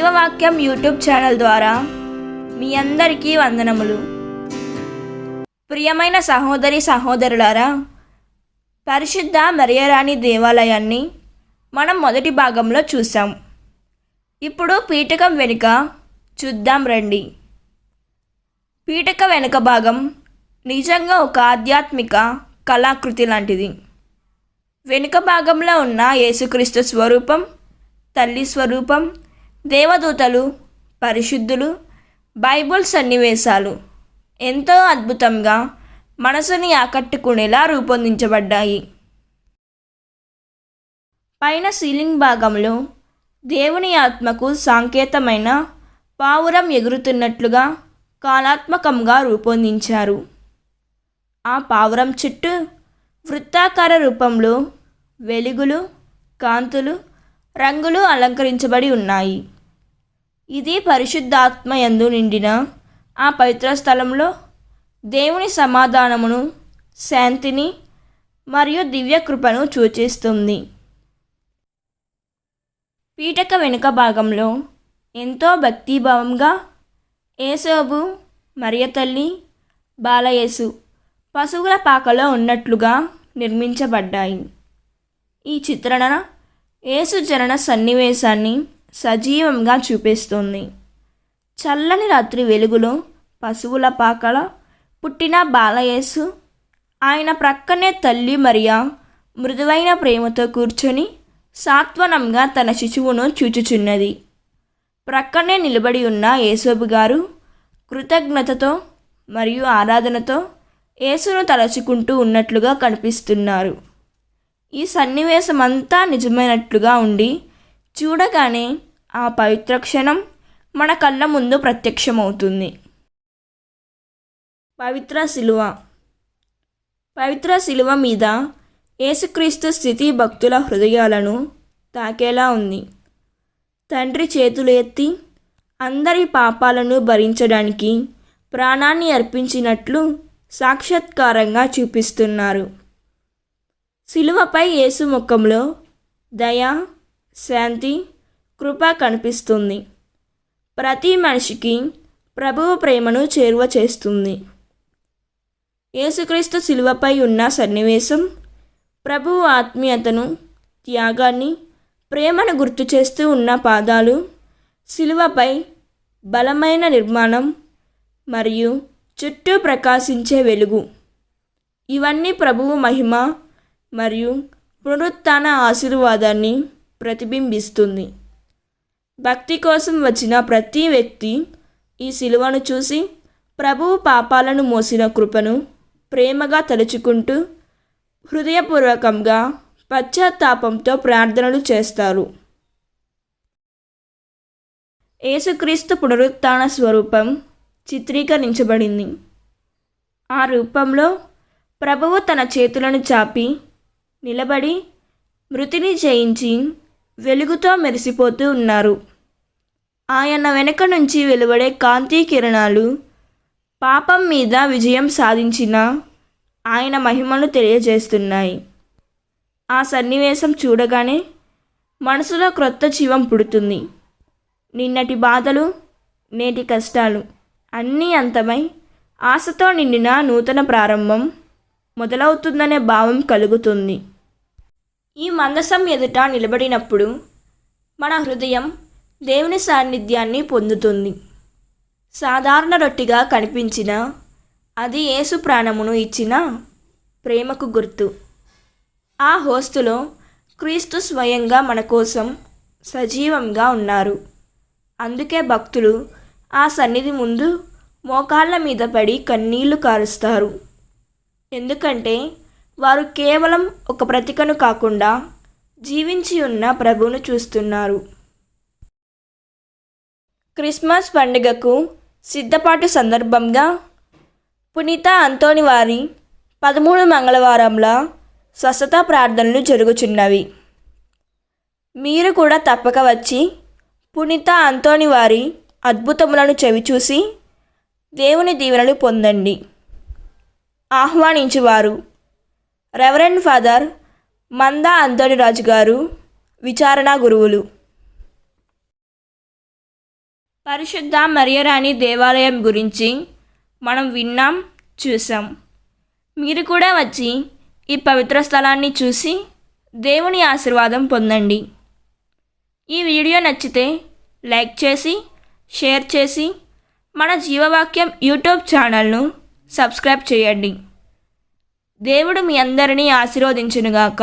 జీవవాక్యం YouTube channel ద్వారా మీ అందరికీ వందనములు. ప్రియమైన సహోదరి సహోదరులారా పరిశుద్ధ మరియరాణి దేవాలయాన్ని మనం మొదటి భాగంలో చూసాం ఇప్పుడు పీఠకం వెనుక చూద్దాం రండి. పీఠక వెనుక భాగం నిజంగా ఒక ఆధ్యాత్మిక కళాకృతి లాంటిది. వెనుక భాగంలో ఉన్న యేసుక్రీస్తు స్వరూపం తల్లి స్వరూపం దేవదూతలు పరిశుద్ధులు బైబుల్ సన్నివేశాలు ఎంతో అద్భుతంగా మనసుని ఆకట్టుకునేలా రూపొందించబడ్డాయి. పైన సీలింగ్ భాగంలో దేవుని ఆత్మకు సాంకేతమైన పావురం ఎగురుతున్నట్లుగా కాలాత్మకంగా రూపొందించారు. ఆ పావురం చుట్టూ వృత్తాకార రూపంలో వెలుగులు కాంతులు రంగులు అలంకరించబడి ఉన్నాయి. ఇది పరిశుద్ధాత్మ యందు నిండిన ఆ పవిత్ర స్థలంలో దేవుని సమాధానమును శాంతిని మరియు దివ్య కృపను సూచిస్తుంది. పీఠక వెనుక భాగంలో ఎంతో భక్తిభావంగా ఏసోబు మరియ తల్లి బాలయేసు పశువుల పాకలో ఉన్నట్లుగా నిర్మించబడ్డాయి. ఈ చిత్రణ యేసు జనన సన్నివేశాన్ని సజీవంగా చూపిస్తుంది. చల్లని రాత్రి వెలుగులో పశువుల పాకల పుట్టిన బాలయేసు ఆయన ప్రక్కనే తల్లి మరియా మృదువైన ప్రేమతో కూర్చొని సాత్వనంగా తన శిశువును చూచుచున్నది. ప్రక్కనే నిలబడి ఉన్న యేసోబు గారు కృతజ్ఞతతో మరియు ఆరాధనతో యేసును తలచుకుంటూ ఉన్నట్లుగా కనిపిస్తున్నారు. ఈ సన్నివేశమంతా నిజమైనట్లుగా ఉండి చూడగానే ఆ పవిత్ర క్షణం మన కళ్ళ ముందు ప్రత్యక్షమవుతుంది. పవిత్ర శిలువ పవిత్ర శిలువ మీద యేసుక్రీస్తు స్థితి భక్తుల హృదయాలను తాకేలా ఉంది. తండ్రి చేతులు ఎత్తి అందరి పాపాలను భరించడానికి ప్రాణాన్ని అర్పించినట్లు సాక్షాత్కారంగా చూపిస్తున్నారు. శిలువపై యేసు ముఖంలో దయ శాంతి కృప కనిపిస్తుంది. ప్రతి మనిషికి ప్రభువు ప్రేమను చేరువ చేస్తుంది. యేసుక్రీస్తు శిలువపై ఉన్న సన్నివేశం ప్రభువు ఆత్మీయతను త్యాగాన్ని ప్రేమను గుర్తు చేస్తూ ఉన్న పాదాలు శిలువపై బలమైన నిర్మాణం మరియు చుట్టూ ప్రకాశించే వెలుగు. ఇవన్నీ ప్రభువు మహిమ మరియు పునరుత్థాన ఆశీర్వాదాన్ని ప్రతిబింబిస్తుంది. భక్తి కోసం వచ్చిన ప్రతి వ్యక్తి ఈ శిలువను చూసి ప్రభువు పాపాలను మోసిన కృపను ప్రేమగా తలుచుకుంటూ హృదయపూర్వకంగా పశ్చాత్తాపంతో ప్రార్థనలు చేస్తారు. యేసుక్రీస్తు పునరుత్థాన స్వరూపం చిత్రీకరించబడింది. ఆ రూపంలో ప్రభువు తన చేతులను చాపి నిలబడి మృతిని జయించి వెలుగుతో మెరిసిపోతూ ఉన్నారు. ఆయన వెనక నుంచి వెలువడే కాంతి కిరణాలు పాపం మీద విజయం సాధించిన ఆయన మహిమను తెలియజేస్తున్నాయి. ఆ సన్నివేశం చూడగానే మనసులో క్రొత్త జీవం పుడుతుంది. నిన్నటి బాధలు నేటి కష్టాలు అన్నీ అంతమై ఆశతో నిండిన నూతన ప్రారంభం మొదలవుతుందనే భావం కలుగుతుంది. ఈ మందసం ఎదుట నిలబడినప్పుడు మన హృదయం దేవుని సాన్నిధ్యాన్ని పొందుతుంది. సాధారణ రొట్టిగా కనిపించిన అది యేసు ప్రాణమును ఇచ్చిన ప్రేమకు గుర్తు. ఆ హోస్తులో క్రీస్తు స్వయంగా మన కోసం సజీవంగా ఉన్నారు. అందుకే భక్తులు ఆ సన్నిధి ముందు మోకాళ్ళ మీద పడి కన్నీళ్ళు కారుస్తారు. ఎందుకంటే వారు కేవలం ఒక ప్రతికను కాకుండా జీవించి ఉన్న ప్రభువును చూస్తున్నారు. క్రిస్మస్ పండుగకు సిద్ధపాటు సందర్భంగా పునీత అంతోని వారి పదమూడు మంగళవారంల స్వస్థత ప్రార్థనలు జరుగుచున్నవి. మీరు కూడా తప్పక వచ్చి పునీత అంతోని వారి అద్భుతములను చవిచూసి దేవుని దీవెనలు పొందండి. ఆహ్వానించువారు. రెవరెండ్ ఫాదర్ మందా అంతోని రాజు గారు విచారణ గురువులు. పరిశుద్ధ మరియరాణి దేవాలయం గురించి మనం విన్నాం చూసాం మీరు కూడా వచ్చి ఈ పవిత్ర స్థలాన్ని చూసి దేవుని ఆశీర్వాదం పొందండి. ఈ వీడియో నచ్చితే లైక్ చేసి షేర్ చేసి మన జీవవాక్యం యూట్యూబ్ ఛానల్ను సబ్స్క్రైబ్ చేయండి. దేవుడు మీ అందరినీ ఆశీర్వదించునుగాక.